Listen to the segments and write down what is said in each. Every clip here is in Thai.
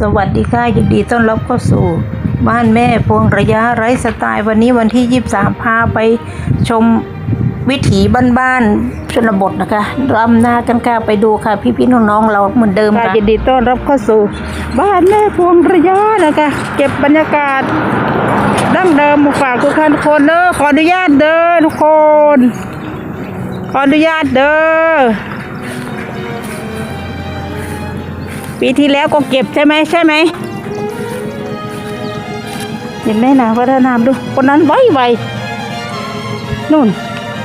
สวัสดีค่ะยินดีต้อนรับเข้าสู่ บ้านแม่พวงระยะไร้สไตล์วันนี้วันที่ 23 พาไปชมวิถีบ้านๆชนบทนะคะรำหน้ากันค่ะไปดูค่ะ พี่ๆน้องๆเราเหมือนเดิมค่ะยินดีต้อนรับเข้าสู่ บ้านแม่พวงระยะนะคะเก็บบรรยากาศดั้งเดิมฝากทุกท่านทุกคนเด้อขออนุญาตเด้อทุกคน ขออนุญาตเด้อ ปีที่แล้วก็เก็บใช่ไหมใช่ไหมเห็นไหมนะวัฒนามดูคนนั้นไวไวนู่น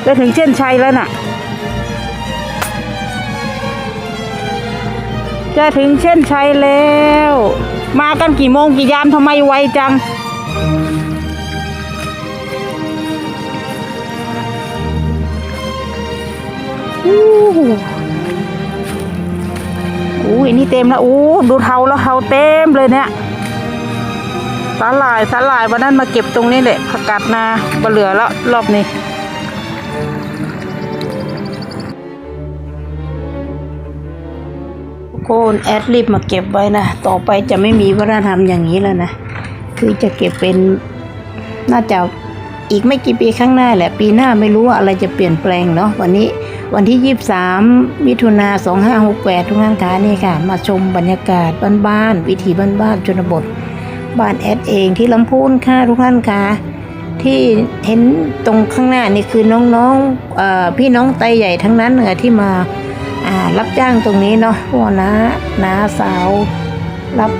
จะถึงเส้นชัยแล้วน่ะ จะถึงเส้นชัยแล้ว มากันกี่โมงกี่ยามทำไมไวจังอู้ อู้ยนี่เต็มแล้วอู้ดูเทาแล้วเทาเต็มเลยเนี่ยสาหร่ายสาหร่ายวันนั้นมาเก็บตรงนี้แหละผักกาดนาบเหลือแล้วรอบนี้ทุกคนแอดลิบมาเก็บไว้นะต่อไปจะไม่มีวัฒนธรรมอย่างนี้แล้วนะ คือจะเก็บเป็นน่าจะ อีกไม่กี่ปีข้างหน้าแหละปีหน้าไม่รู้ว่าอะไรจะเปลี่ยนแปลงเนาะวันนี้วันที่ 23 มิถุนา2568 ทุกท่านคะนี่ค่ะ มาชมบรรยากาศบ้านๆวิถีบ้านๆชนบท บ้านแอดเองที่ลำพูนค่ะทุกท่านคะที่เห็นตรงข้างหน้านี่คือน้องๆพี่น้องไตใหญ่ทั้งนั้นเลยที่มาารับจ้างตรงนี้เนาะพวกน้าน้าสาวรับ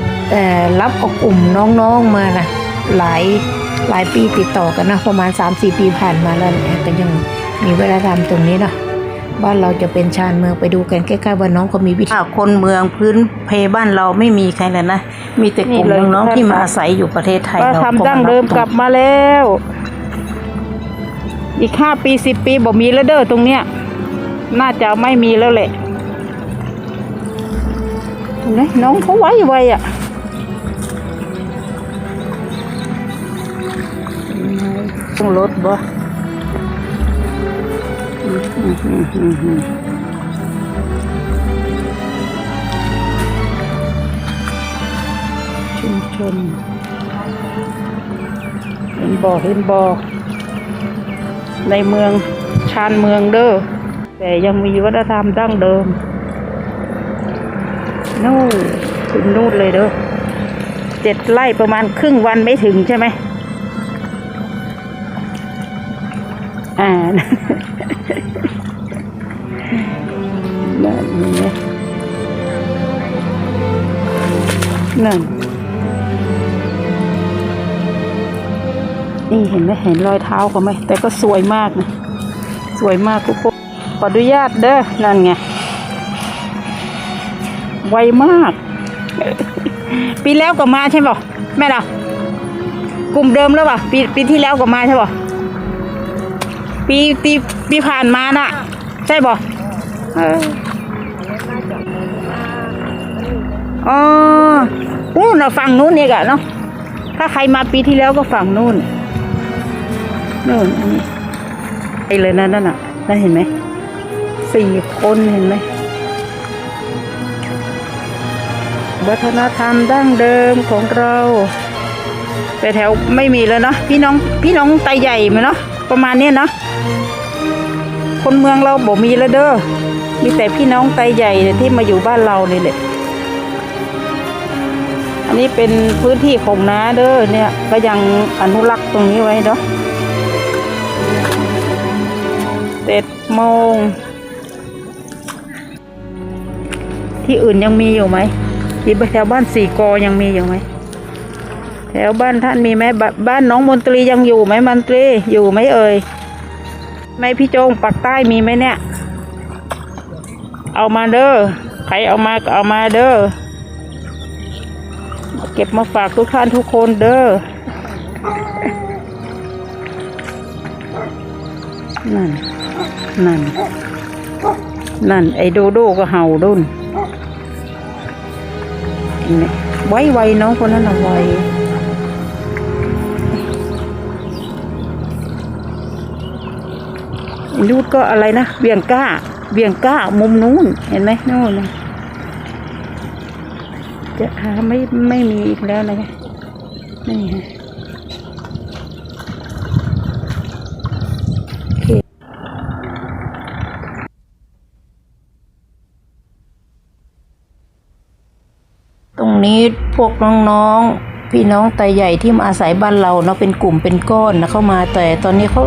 รับอกลุ่มน้องๆมานะหลาย หลายปีติดต่อกันนะประมาณ 3-4 ปีผ่านมาแล้วเนี่ยก็ยังมีเวลาทำตรงนี้เนาะบ้านเราจะเป็นชานเมืองไปดูกันใกล้ๆว่าน้องเขามีวิธีคนเมืองพื้นเพบ้านเราไม่มีใครเลยนะ มีแต่กลุ่มน้องๆที่มาอาศัยอยู่ประเทศไทยว่าเราทำดั้งเดิมกลับมาแล้ว อีกห้าปีสิบปีบอกมีแล้วเด้อตรงเนี้ย น่าจะไม่มีแล้วแหละเห็นไหมน้องเขาไวไวอะ ต้องรถบ่ชุมชนเห็นบ่อเห็นบ่อในเมืองชานเมืองเด้อแต่ยังมีวัฒนธรรมดั้งเดิมนู่นถึงนู่นเลยเด้อเจ็ดไร่ประมาณครึ่งวันไม่ถึงใช่ไหม อ่านั่นเห็นไหมนั่นนี่เห็นไหมเห็นรอยเท้าเขาไหมแต่ก็สวยมากนะสวยมากทุกคนขออนุญาตเด้อนั่นไงไวมาก ปีแล้วก็มาใช่ป่ะแม่ล่ะกลุ่มเดิมแล้วป่ะปีปีที่แล้วก็มาใช่ป่ะ ปีปีปีผ่านมาน่ะ ใช่ป่เอออ๋อนู่นนะฝั่งนู้นนี่กะเนาะถ้าใครมาปีที่แล้วก็ฝั่งนู้นนู่นอันนี้ไปเลยนะนั่นน่ะนั่นเห็นไหมสี่คนเห็นไหมวัฒนธรรมดั้งเดิมของเรา แต่แถวไม่มีแล้วเนาะพี่น้องพี่น้องไตใหญ่ไหมเนาะ ประมาณนี้เนาะคนเมืองเราบอกมีแล้วเด้อมีแต่พี่น้องไตใหญ่ที่มาอยู่บ้านเรานี่แหละอันนี้เป็นพื้นที่ของน้าเด้อเนี่ยก็ยังอนุรักษ์ตรงนี้ไว้เนาะเจ็ดโมง ที่อื่นยังมีอยู่ไหมที่แถวบ้านสี่กอยังมีอยู่ไหม แถวบ้านท่านมีไหมบบ้านน้องมนตรียังอยู่ไหมมนตรีอยู่ไหมเอ่ยไหมพี่โจงปักใต้มีไหมเนี่ย เอามาเด้อใครเอามาก็เอามาเด้อเก็บมาฝากทุกท่านทุกคนเด้อนั่น นั่น นั่น ไอ้โดโดก็เห่าดุนไว้ไวน้องคนนั้นน่ะไว้ ไอ้นูดก็อะไรนะเวียงก้า เวียงก้ามุมนู้นเห็นไหมนู่นนะจะหาไม่ไม่มีอีกแล้วนะคะนี่ฮะตรงนี้พวกน้องๆ พี่น้องตาใหญ่ที่มาอาศัยบ้านเราเนาะเป็นกลุ่มเป็นก้อนนะเข้ามาแต่ตอนนี้เขา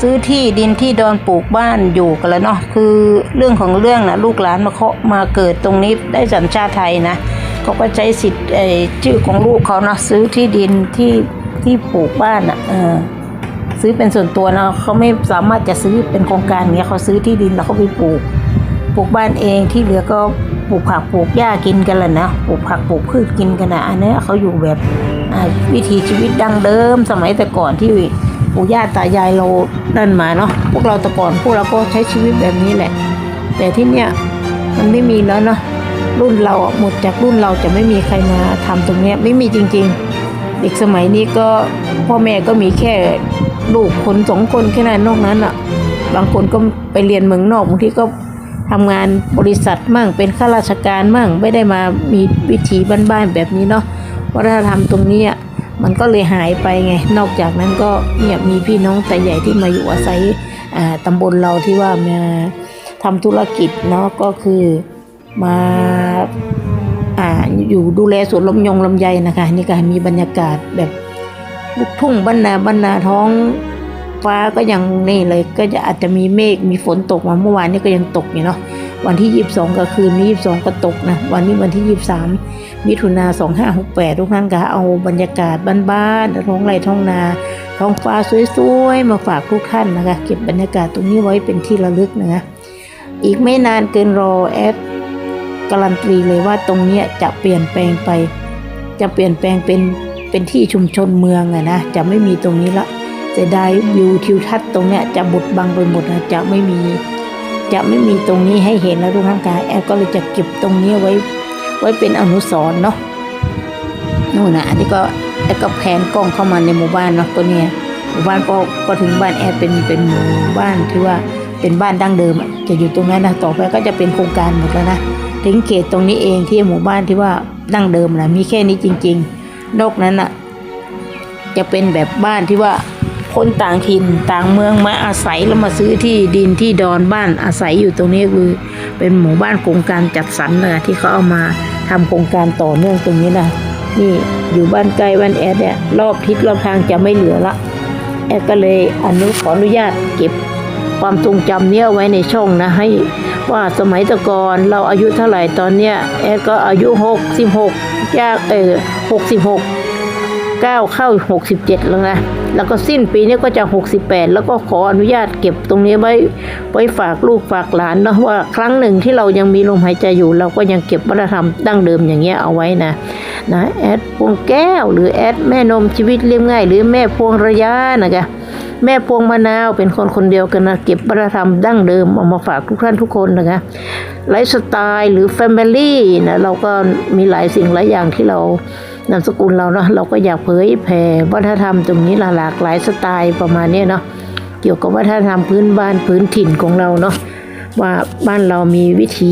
ซื้อที่ดินที่ดอนปลูกบ้านอยู่กันแล้วเนาะคือเรื่องของเรื่องนะลูกหลานมาเคาะมาเกิดตรงนี้ได้สัญชาติไทยนะเขาก็ใช้สิทธิ์เอ่อชื่อของลูกเขานะซื้อที่ดินที่ที่ปลูกบ้านอะเออซื้อเป็นส่วนตัวนะเขาไม่สามารถจะซื้อเป็นโครงการเนี้ยเขาซื้อที่ดินแล้วเขาไปปลูก ลูกบ้านเองที่เหลือก็ปลูกผักปลูกหญ้ากินกันแหละนะปลูกผักปลูกพืชกินกันนะอันนี้เขาอยู่แบบวิถีชีวิตดั้งเดิมสมัยแต่ก่อนที่ปู่ย่าตายายเรานั่นมาเนาะพวกเราแต่ก่อนพวกเราก็ใช้ชีวิตแบบนี้แหละ แต่ที่เนี้ยมันไม่มีแล้วเนาะรุ่นเราหมดจากรุ่นเราจะไม่มีใครมาทำตรงเนี้ยไม่มีจริง ๆ เด็กสมัยนี้ก็พ่อแม่ก็มีแค่ลูกคนสองคนแค่นั้นนอกนั้นอะบางคนก็ไปเรียนเมืองนอกบางทีก็ ทำงานบริษัทมั่งเป็นข้าราชการมั่งไม่ได้มามีวิถีบ้านๆแบบนี้เนาะวัฒนธรรมตรงนี้อะมันก็เลยหายไปไง นอกจากนั้นก็เนี่ยมีพี่น้องแต่ใหญ่ที่มาอยู่อาศัยอ่าตำบลเราที่ว่ามาทำธุรกิจเนาะก็คือมาอ่าอยู่ดูแลสวนลมยงลำไยนะคะนี่ก็มีบรรยากาศแบบลูกทุ่งบรรนาบรรนาท้อง ฟ้าก็ยังนี่เลยก็จะอาจจะมีเมฆมีฝนตกมาเมื่อวานนี้ก็ยังตกอยู่เนาะวันที่ 22 ก็คืนนี้ 22 ก็ตกนะ วันนี้วันที่ 23 มิถุนา2568 ทุกท่านก็เอาบรรยากาศบ้านๆท้องไร่ท้องนาท้องฟ้าสวยๆ มาฝากทุกท่านนะคะ เก็บบรรยากาศตรงนี้ไว้เป็นที่ระลึกนะคะอีกไม่นานเกินรอแอดการันตีเลยว่าตรงเนี้ยจะเปลี่ยนแปลงไป จะเปลี่ยนแปลงเป็นเป็นที่ชุมชนเมืองอะนะ จะไม่มีตรงนี้ละ สียดายวิวทิวทัศน์ตรงเนี้ยจะบดบังไปหมดนะจะไม่มี จะไม่มีตรงนี้ให้เห็นแล้วทุกท่านคะแอลก็เลยจะเก็บตรงนี้ไว้ไว้เป็นอนุสรณ์เนาะนู่นนะอันนี้ก็แอดก็แผนกล้องเข้ามาในหมู่บ้านเนาะตัวเนี้ยหมู่บ้านก็ก็ถึงบ้านแอดเป็นเป็นหมู่บ้านที่ว่าเป็นบ้านดั้งเดิมจะอยู่ตรงนั้นนะต่อไปก็จะเป็นโครงการหมดแล้วนะถึงเขตตรงนี้เองที่หมู่บ้านที่ว่าดั้งเดิมนะมีแค่นี้จริง ๆ นอกนั้นอะจะเป็นแบบบ้านที่ว่า คนต่างถิ่นต่างเมืองมาอาศัยแล้วมาซื้อที่ดินที่ดอนบ้านอาศัยอยู่ตรงนี้คือเป็นหมู่บ้านโครงการจัดสรรเลยที่เขาเอามาทำโครงการต่อเนื่องตรงนี้นะนี่อยู่บ้านใกล้บ้านแอดเนี่ยรอบทิศรอบทางจะไม่เหลือละแอดก็เลยอนุขออนุญาตเก็บความทรงจำเนี้ยไว้ในช่องนะให้ว่าสมัยตะกอนเราอายุเท่าไหร่ตอนเนี้ยแอดก็อายุหกสิบหกยากเออห กสิบหกก้าวเข้า 67 แล้วนะ แล้วก็สิ้นปีนี้ก็จะ 68 แล้วก็ขออนุญาตเก็บตรงนี้ไว้ไว้ฝากลูกฝากหลานนะว่าครั้งหนึ่งที่เรายังมีลมหายใจอยู่เราก็ยังเก็บวัฒนธรรมดั้งเดิมอย่างเงี้ยเอาไว้นะนะแอดพวงแก้ว หรือแอดแม่นมชีวิตเรียบง่าย หรือแม่พวงระยะนะคะ แม่พวงมะนาวเป็นคนคนเดียวกันนะเก็บวัฒนธรรมดั้งเดิมเอามาฝากทุกท่านทุกคนนะคะไลฟ์สไตล์หรือแฟมิลี่นะเราก็มีหลายสิ่งหลายอย่างที่เรานามสกุลเราเนาะเราก็อยากเผยแผ่วัฒนธรรมตรงนี้หลากหลายสไตล์ประมาณนี้เนาะเกี่ยวกับวัฒนธรรมพื้นบ้านพื้นถิ่นของเราเนาะ ว่าบ้านเรามีวิถี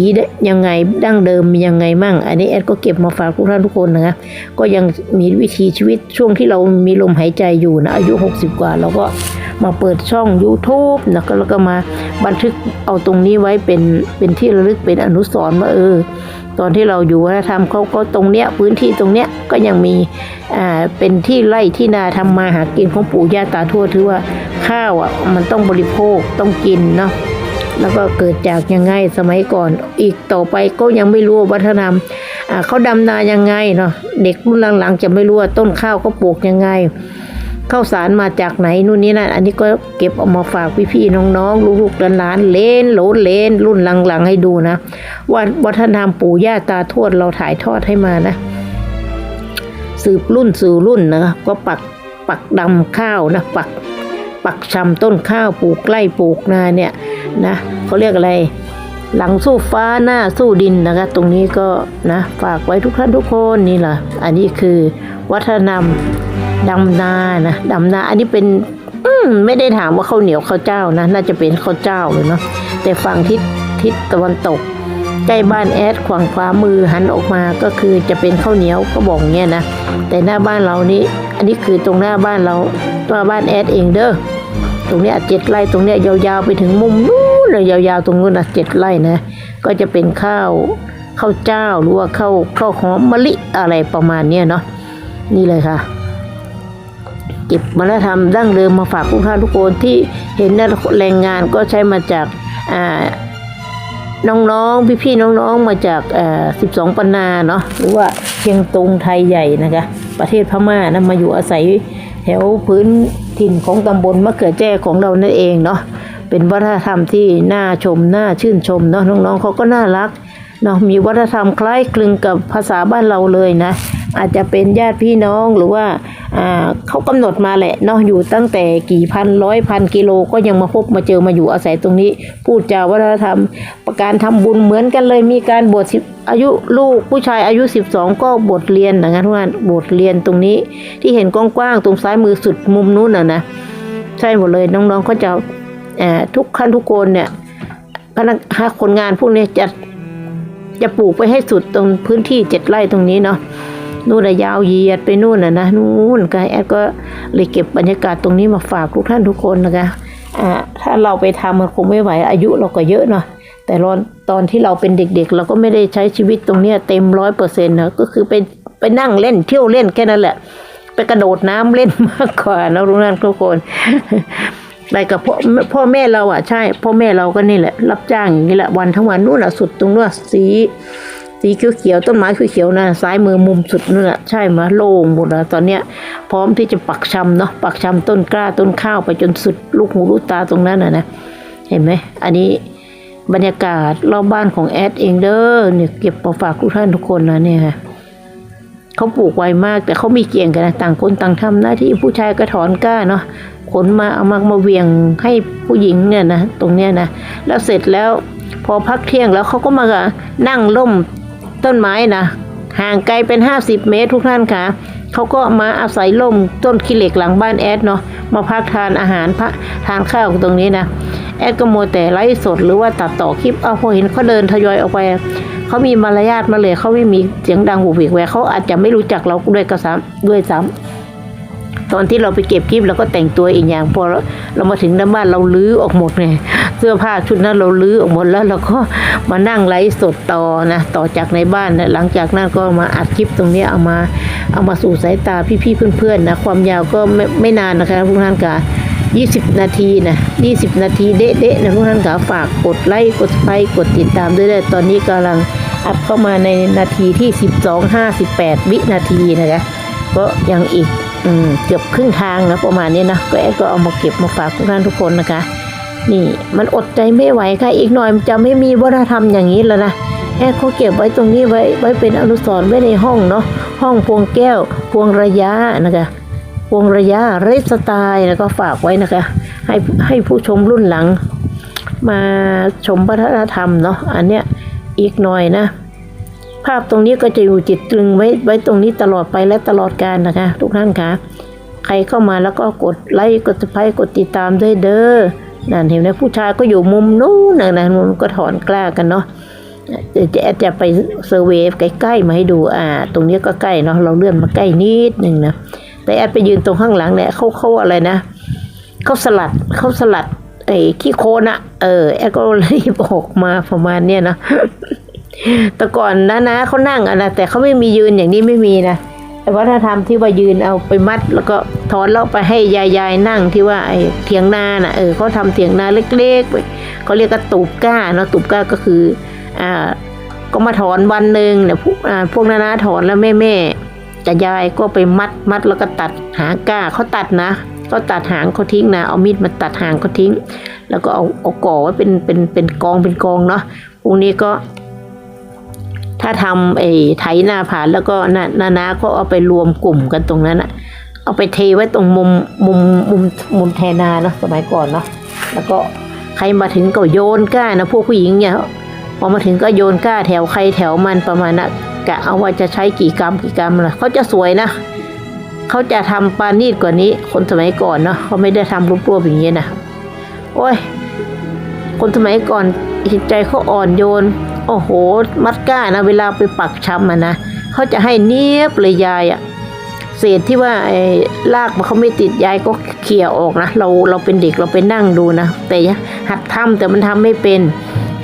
ยังไงดั้งเดิมมียังไงมั่ง อันนี้แอดก็เก็บมาฝากทุกท่านทุกคนนะคะก็ยังมีวิถีชีวิตช่วงที่เรามีลมหายใจอยู่นะอายุ 60 กว่าเราก็มาเปิดช่อง YouTube นะก็แล้วก็มาบันทึกเอาตรงนี้ไว้เป็นเป็นที่ระลึกเป็นอนุสรณ์ว่าเออตอนที่เราอยู่วัฒนธรรมเขาก็ตรงเนี้ยพื้นที่ตรงเนี้ยก็ยังมีอ่าเป็นที่ไร่ที่นาทำมาหากินของปู่ย่าตาทวดถือว่าข้าวอะมันต้องบริโภคต้องกินเนาะ แล้วก็เกิดจากยังไงสมัยก่อนอีกต่อไปก็ยังไม่รู้วัฒนธรรมเขาดำนายังไงเนาะเด็กรุ่นหลังๆ จะไม่รู้ว่าต้นข้าวเขาปลูกยังไงข้าวสารมาจากไหนนู่นนี่นั่นอันนี้ก็เก็บเอามาฝากพี่ๆน้องๆลูกๆหลานๆเลนโหลนเลนรุ่นหลังๆให้ดูนะว่าวัฒนธรรมปู่ย่าตาทวดเราถ่ายทอดให้มานะ สืบรุ่นสู่รุ่นนะก็ปักปักดำข้าวนะปักปักชำต้นข้าวปลูกไร่ปลูกนาเนี่ย นะเขาเรียกอะไร หลังสู้ฟ้าหน้าสู้ดินนะคะ ตรงนี้ก็นะฝากไว้ทุกท่านทุกคนนี่แหละอันนี้คือวัฒนธรรมดำนานะดำนาอันนี้เป็นอืมไม่ได้ถามว่าข้าวเหนียวข้าวเจ้านะ น่าจะเป็นข้าวเจ้าเลยเนาะแต่ฝั่งทิศทิศตะวันตก ใกล้บ้านแอดขวางขวามือหันออกมาก็คือจะเป็นข้าวเหนียวก็บอกเงี้ยนะแต่หน้าบ้านเรานี่อันนี้คือตรงหน้าบ้านเราตัวบ้านแอดเองเด้อตรงนี้ยเจ็ดไร่ตรงเนี้ยยาวๆไปถึงมุมนู้น เลยยาวๆตรงนู้นนะเจ็ดไร่นะ ก็จะเป็นข้าวข้าวเจ้าหรือว่าข้าวข้าวหอมมะลิอะไรประมาณเนี้ยเนาะนี่เลยค่ะ เก็บวัฒนธรรมดั้งเดิมมาฝากทุกท่านทุกคนที่เห็นนะแรงงานก็ใช้มาจากอ่าน้องๆ พี่ๆ น้องๆ มาจากเอ่อ12ปันนาเนาะหรือว่าเชียงตุงไทยใหญ่นะคะ ประเทศพม่านะมาอยู่อาศัยแถวพื้นถิ่นของตำบลมะเขือแจ้ของเรานั่นเองเนาะ เป็นวัฒนธรรมที่น่าชมน่าชื่นชมเนาะน้องๆเขาก็น่ารักเนาะมีวัฒนธรรมคล้ายคลึงกับภาษาบ้านเราเลยนะ อาจจะเป็นญาติพี่น้องหรือว่าอ่าเขากำหนดมาแหละเนาะอยู่ตั้งแต่กี่พันร้อยพันกิโลก็ยังมาพบมาเจอมาอยู่อาศัยตรงนี้ พูดจาวัฒนธรรม ประการทำบุญเหมือนกันเลยมีการบวชสิบอายุลูกผู้ชายอายุ 12 ก็บวชเรียนนะงั้นทุกท่านบวชเรียนตรงนี้ที่เห็นกว้างๆตรงซ้ายมือสุดมุมนู้นน่ะนะใช่หมดเลยน้องๆเขาจะ ทุกขั้นทุกคนเนี่ยพนักคนงานพวกนี้จะจะปลูกไปให้สุดตรงพื้นที่เจ็ดไร่ตรงนี้เนาะนู่นน่ะยาวเหยียดไปนู่นน่ะนะนู่นก็แอดก็เลยเก็บบรรยากาศตรงนี้มาฝากทุกท่านทุกคนนะคะอ่าถ้าเราไปทำมันคงไม่ไหวอายุเราก็เยอะเนาะแต่ตอนตอนที่เราเป็นเด็ก ๆ เราก็ไม่ได้ใช้ชีวิตตรงเนี้ยเต็มร้อยเปอร์เซ็นต์นะก็คือไปไปนั่งเล่นเที่ยวเล่นแค่นั้นแหละ ไปกระโดดน้ำเล่นมากกว่านะทุกท่านทุกคน ไปกับพ่อพ่อแม่เราอะใช่ พ่อแม่เราก็นี่แหละ รับจ้างอย่างนี้แหละวันทั้งวันนู่นอะสุดตรงนู้นอะสี สีเขียวๆต้นไม้เขียวๆนะซ้ายมือมุมสุดนู่นอะใช่มาโล่งหมดแล้วตอนเนี้ย พร้อมที่จะปักชำเนาะปักชำต้นกล้าต้นข้าวไปจนสุดลูกหูลูกตาตรงนั้นอะนะเห็นไหมอันนี้บรรยากาศรอบบ้านของแอดเองเด้อเนี่ยเก็บมาฝากทุกท่านทุกคนนะเนี่ยค่ะ เขาปลูกไวมาก แต่เขามีเกี่ยงกันนะต่างคนต่างทำหน้าที่ผู้ชายก็ถอนกล้าเนาะขนมาเอามามาเวียงให้ผู้หญิงเนี่ยนะตรงเนี้ยนะแล้วเสร็จแล้วพอพักเที่ยงแล้วเขาก็มานั่งร่มต้นไม้นะห่างไกลเป็นห้าสิบเมตรทุกท่านค่ะเขาก็มาอาศัยร่มต้นขี้เหล็กหลังบ้านแอดเนาะมาพักทานอาหารพระทานข้าวตรงนี้นะแอดก็โมแต่ไลฟ์สดหรือว่าตัดต่อคลิปเอาพอเห็นเขาเดินทยอยออกไป เขามีมารยาทมาเลยเขาไม่มีเสียงดังหูหวิกแวกเขาอาจจะไม่รู้จักเราด้วยก็ซ้ำด้วยซ้ำตอนที่เราไปเก็บคลิปเราก็แต่งตัวอีกอย่างพอเรามาถึงหน้าบ้านเราลื้อออกหมดไงเสื้อผ้าชุดนั้นเราลื้อออกหมดแล้วเราก็มานั่งไลฟ์สดต่อนะต่อจากในบ้านนะหลังจากนั้นก็มาอัดคลิปตรงนี้เอามาเอามาสู่สายตาพี่ๆเพื่อนๆนะความยาวก็ไม่ไม่นานนะคะทุกท่านค่ะ 20 นาทีนะ20 นาทีเด๊ะๆนะทุกท่านค่ะฝากกดไลค์กดไลค์กดติดตามด้วยเลยตอนนี้กำลังอัพเข้ามาในนาทีที่ 12.58 วินาทีนะคะก็ยังอีกอเกือบครึ่งทางนะประมาณนี้นะก็แอดก็เอามาเก็บมาฝากทุกท่านทุกคนนะคะ นี่มันอดใจไม่ไหวค่ะอีกหน่อยมันจะไม่มีวัฒนธรรมอย่างนี้แล้วนะแอดเขาเก็บไว้ตรงนี้ไว้ไว้เป็นอนุสรณ์ไว้ในห้องเนาะห้องพวงแก้วพวงระยะนะคะ วงระยะเรสไตล์แล้วก็ฝากไว้นะคะ ให้ให้ผู้ชมรุ่นหลัง มาชมวัฒนธรรมเนาะอันเนี้ยอีกหน่อยนะ ภาพตรงนี้ก็จะอยู่จิตตรึงไว้ไว้ตรงนี้ตลอดไปและตลอดกาลนะคะ ทุกท่านคะใครเข้ามาแล้วก็กดไลค์กดสไครกดติดตามด้วยเด้อนั่นเห็นไหมผู้ชายก็อยู่มุมนู้นนะนะมันก็ถอนกล้ากันเนาะจะจะไปเซอร์เวย์ใกล้ๆมาให้ดูอ่า ตรงนี้ก็ใกล้เนาะเราเลื่อนมาใกล้นิดหนึ่งนะ แต่แอดไปยืนตรงข้างหลังเนี่ยเขาเขาอะไรนะเขาสลัดเขาสลัดไอ้ขี้โคลนอะเออแอดก็รีบออกมาประมาณเนี้ยนะแต่ก่อนนะนะเขานั่งอะนะแต่เขาไม่มียืนอย่างนี้ไม่มีนะแต่วัฒนธรรมที่ว่ายืนเอาไปมัด แล้วก็ถอนแล้วไปให้ยายยายๆนั่งที่ว่าไอ้เถียงนาน่ะเออเขาทำเถียงนาเล็กๆไว้เขาเรียกกระตูบก้าเนาะตูบก้าก็คืออ่าก็มาถอนวันหนึ่งเนี่ยพวกพวกนานาถอนแล้วแม่แม่ กับยายก็ไปมัดมัดแล้วก็ตัดหางก้าเขาตัดนะเขาตัดหางเขาทิ้งนะเอามีดมาตัดหางเขาทิ้ง แล้วก็เอาเอาก่อไว้เป็นเป็นเป็นกองเป็นกองเนาะพวกนี้ก็ถ้าทำไอ้ไถนาผ่านแล้วก็นานานาก็เอาไปรวมกลุ่มกันตรงนั้นอะเอาไปเทไว้ตรงมุมมุมมุมมุมแทนาเนาะสมัยก่อนเนาะแล้วก็ใครมาถึงก็โยนก้านะพวกผู้หญิงเนี่ยพอมาถึงก็โยนก้าแถวใครแถวมันประมาณนะ กะเอาว่าจะใช้กี่กรัมกี่กรัมล่ะเขาจะสวยนะเขาจะทำปานีดกว่านี้ คนสมัยก่อนเนาะเขาไม่ได้ทำรวบๆอย่างนี้นะโอ้ย คนสมัยก่อนจิตใจเขาอ่อนโยน โอ้โห มัดก้านะ เวลาไปปักช้ำอะนะเขาจะให้เนียบเลยยายอะเศษที่ว่าไอ้ลากมันเขาไม่ติดยายก็เขี่ยออกนะ เราเราเป็นเด็กเราไปนั่งดูนะ แต่หัดทำแต่มันทำไม่เป็น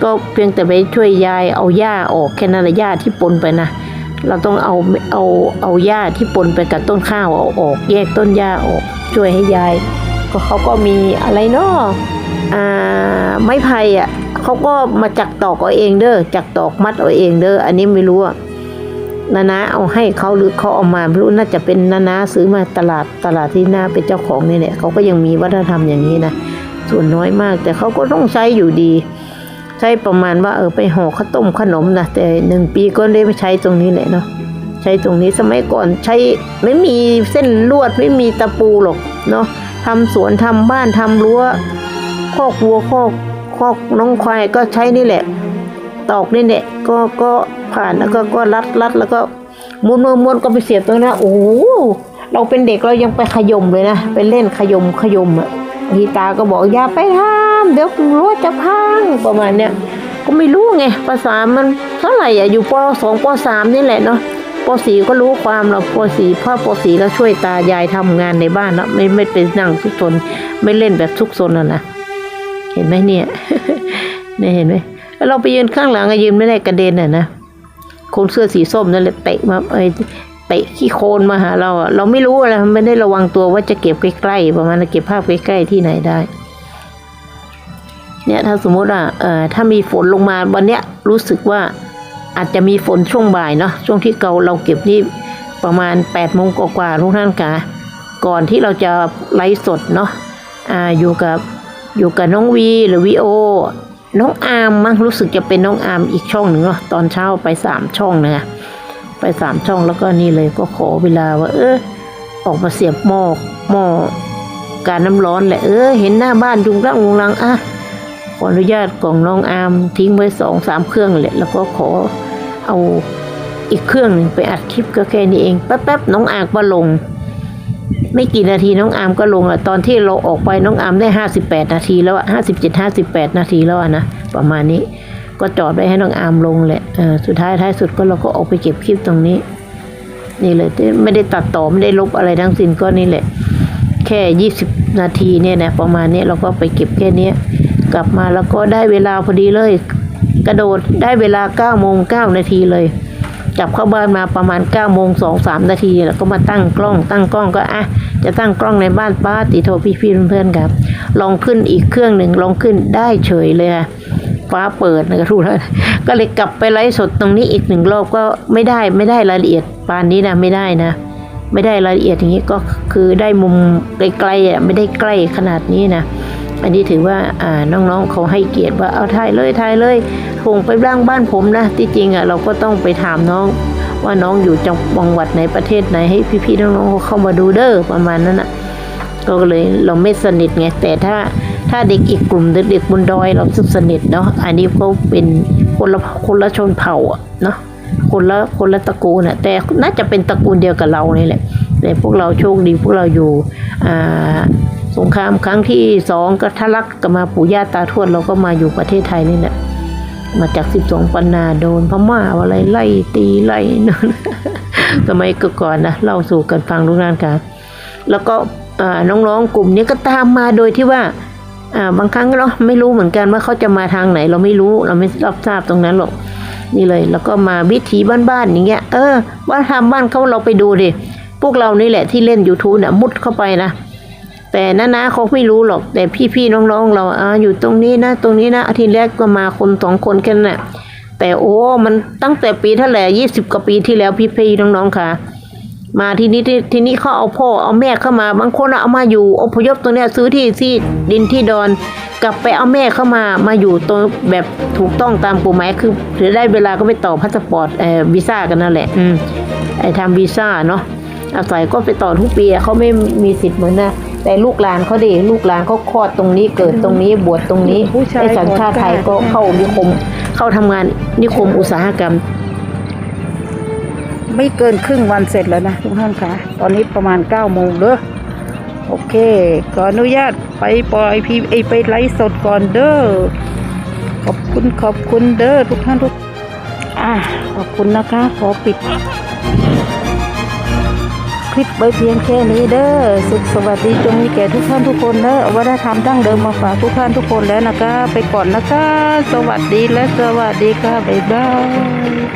ก็เพียงแต่ไปช่วยยายเอาหญ้าออกแค่นั้นหละหญ้าที่ปนไปนะ เราต้องเอาเอาเอาหญ้าที่ปนไปกับต้นข้าวเอาออก แยกต้นหญ้าออก ช่วยให้ยาย ก็เขาก็มีอะไรเนาะอ่าไม้ไผ่อะเขาก็มาจักตอกเอาเองเด้อจักตอกมัดเอาเองเด้ออันนี้ไม่รู้อะนานาเอาให้เขาหรือเขาเอามาไม่รู้น่าจะเป็นนานาซื้อมาตลาดตลาดที่หน้าเป็นเจ้าของนี่แหละเขาก็ยังมีวัฒนธรรมอย่างนี้นะส่วนน้อยมากแต่เขาก็ต้องใช้อยู่ดี ใช้ประมาณว่าเออไปห่อข้าวต้มขนมนะแต่หนึ่งปีก็ได้ไม่ใช้ตรงนี้แหละเนาะใช้ตรงนี้สมัยก่อนใช้ไม่มีเส้นลวดไม่มีตะปูหรอกเนาะทำสวนทำบ้านทำรั้วคอกวัวคอกคอกน้องควายก็ใช้นี่แหละ ตอกนี่แหละก็ก็ผ่านแล้วก็ก็รัดรัดแล้วก็ม้วนม้วนม้วนก็ไปเสียบตรงนั้นโอ้โหเราเป็นเด็กเรายังไปขยมเลยนะไปเล่นขยมขยมอะ ที่ตาก็บอกอย่าไปทำเดี๋ยวรั้วจะพังประมาณเนี้ยก็ไม่รู้ไงภาษามันเท่าไหร่อะอยู่ปสองปสามนี่แหละเนาะปสี่ก็รู้ความเราปสี่พ่อปสี่แล้วช่วยตายายทำงานในบ้านแล้วไม่ไม่เป็นนั่งทุกซนไม่เล่นแบบทุกซนอะนะเห็นไหมเนี่ยเนี่ยเห็นไหมเราไปยืนข้างหลังยืนไม่ได้กระเด็นอะนะคนเสื้อสีส้มนั่นแหละเตะมาไอ้ เตะขี้โคลนมาหาเราอะเราไม่รู้อะไรไม่ได้ระวังตัวว่าจะเก็บใกล้ๆประมาณเก็บภาพใกล้ๆที่ไหนได้ เนี่ยถ้าสมมติว่าเอ่อถ้ามีฝนลงมาวันเนี้ยรู้สึกว่าอาจจะมีฝนช่วงบ่ายเนาะช่วงที่เราเราเก็บนี่ประมาณ8ปดโมงกว่าๆทุกท่านกะก่อนที่เราจะไลฟ์สดเนาะอ่าอยู่กับอยู่กับน้องวีหรือวีโอน้องอาร์มมั้งรู้สึกจะเป็นน้องอาร์มอีกช่องหนึ่งเนาะตอนเช้าไปสามช่องนะ ไปสามช่องแล้วก็นี่เลยก็ขอเวลาว่า เออออกมาเสียบหม้อหม้อการน้ำร้อนแหละเออเห็นหน้าบ้านยุงรังยุงรังอะขออนุญาตของน้องอามทิ้งไว้สองสามเครื่องแหละแล้วก็ขอเอาอีกเครื่องหนึ่งไปอัดคลิปก็แค่นี้เองแป๊บๆน้องอามก็ลง ไม่กี่นาทีน้องอามก็ลงอะตอนที่เราออกไปน้องอามได้ห้าสิบแปดนาทีแล้วอะห้าสิบเจ็ดห้าสิบแปดนาทีแล้วอะนะประมาณนี้ ก็จอดไว้ให้น้องอามลงแหละสุดท้ายท้ายสุดก็เราก็ออกไปเก็บคลิปตรงนี้ นี่เลยไม่ได้ตัดต่อไม่ได้ลบอะไรทั้งสิ้นก็นี่แหละ แค่ยี่สิบนาทีเนี่ยนะประมาณนี้เราก็ไปเก็บแค่นี้กลับมาแล้วก็ได้เวลาพอดีเลย กระโดดได้เวลาเก้าโมงเก้านาทีเลยกลับเข้าบ้านมาประมาณ9ก้าโมงสองสามนาทีแล้วก็มาตั้งกล้อง ตั้งกล้องก็อะจะตั้งกล้องในบ้านป้าติโทรพี่พี่ๆเพื่อนๆครับ ลองขึ้นอีกเครื่องหนึ่งลองขึ้นได้เฉยเลยค่ะ ฟ้าเปิดนะก็รู้แล้วก็เลยกลับไปไลฟ์สดตรงนี้อีกหนึ่งรอบก็ไม่ได้ไม่ได้รายละเอียดปานนี้นะไม่ได้นะ ไม่ได้รายละเอียดอย่างนี้ก็คือได้มุมไกลๆอะไม่ได้ใกล้ขนาดนี้นะอันนี้ถือว่าอ่าน้องๆเขาให้เกียรติว่าเอาถ่ายเลยถ่ายเลยคงไปบ้างบ้านผมนะที่จริงอะเราก็ต้องไปถามน้อง ว่าน้องอยู่จังหวัดไหนประเทศไหนให้พี่ๆน้องๆเขาเข้ามาดูเด้อประมาณนั้นอะก็เลยเราไม่สนิทไงแต่ถ้า ถ้าเด็กอีกกลุ่มเด็กบนดอยเราสนิทเนาะอันนี้เขาเป็นคนละคนละชนเผ่าเนาะคนละคนละตระกูลอะแต่น่าจะเป็นตระกูลเดียวกับเรานี่แหละแต่พวกเราโชคดีพวกเราอยู่สงครามครั้งที่สองก็ทะลักกับมาปู่ย่าตาทวดเราก็มาอยู่ประเทศไทยนี่แหละมาจากสิบสองปันนาโดนพม่าอะไรไล่ตีไล่นั่นสมัยก่อนนะเล่าสู่กันฟังทุกท่านค่ะแล้วก็น้องๆกลุ่มนี้ก็ตามมาโดยที่ว่า บางครั้งเราไม่รู้เหมือนกันว่าเขาจะมาทางไหน เราไม่รู้เราไม่รับทราบตรงนั้นหรอกนี่เลย แล้วก็มาวิถีบ้านๆอย่างเงี้ยเออว่าทำบ้านเขาเราไปดูดิพวกเรานี่แหละที่เล่น YouTube น่ะมุดเข้าไปนะแต่น้านาเขาไม่รู้หรอก แต่พี่ๆน้องๆ เราอ่าอยู่ตรงนี้นะ ตรงนี้นะอาทิตย์แรกก็มาคนสองคนแค่นั้นแหละแต่โอ้ มันตั้งแต่ปีเท่าไหร่ยี่สิบกว่าปีที่แล้วพี่ๆน้องๆค่ะ มาที่นี่ที่ที่นี่เขาเอาพ่อเอาแม่เข้ามา บางคนเอามาอยู่อพยพตรงเนี้ยซื้อที่ที่ดินที่ดอน กลับไปเอาแม่เข้ามามาอยู่ตรงแบบถูกต้องตามกฎหมายคือถือได้เวลาก็ไปต่อพาสปอร์ตเอ่อวีซ่ากันนั่นแหละ อืมไอ้ทำวีซ่าเนาะอาศัยก็ไปต่อทุกปีอะเขาไม่มีสิทธิ์เหมือนนะแต่ลูกหลานเขาดีลูกหลานเขาคลอดตรงนี้เกิดตรงนี้บวชตรงนี้ผู้ชายไอ้สัญชาติไทยก็เข้านิคม เข้าทำงานนิคมอุตสาหกรรม ไม่เกินครึ่งวันเสร็จแล้วนะทุกท่านคะตอนนี้ประมาณ9ก้าโมงเด้อโอเคขออนุญาตไปปล่อยพีไอไปไลฟ์สดก่อนเด้อขอบคุณขอบคุณเด้อทุกท่านทุกอะขอบคุณนะคะ ขอปิด คลิปไว้เพียงแค่นี้เด้อสุขสวัสดีจงมีแก่ทุกท่านทุกคนเด้อวัฒนธรรมดั้งเดิมมาฝากทุกท่านทุกคนแล้วนะคะ ไปก่อนนะคะ สวัสดีและสวัสดีค่ะบ๊ายบาย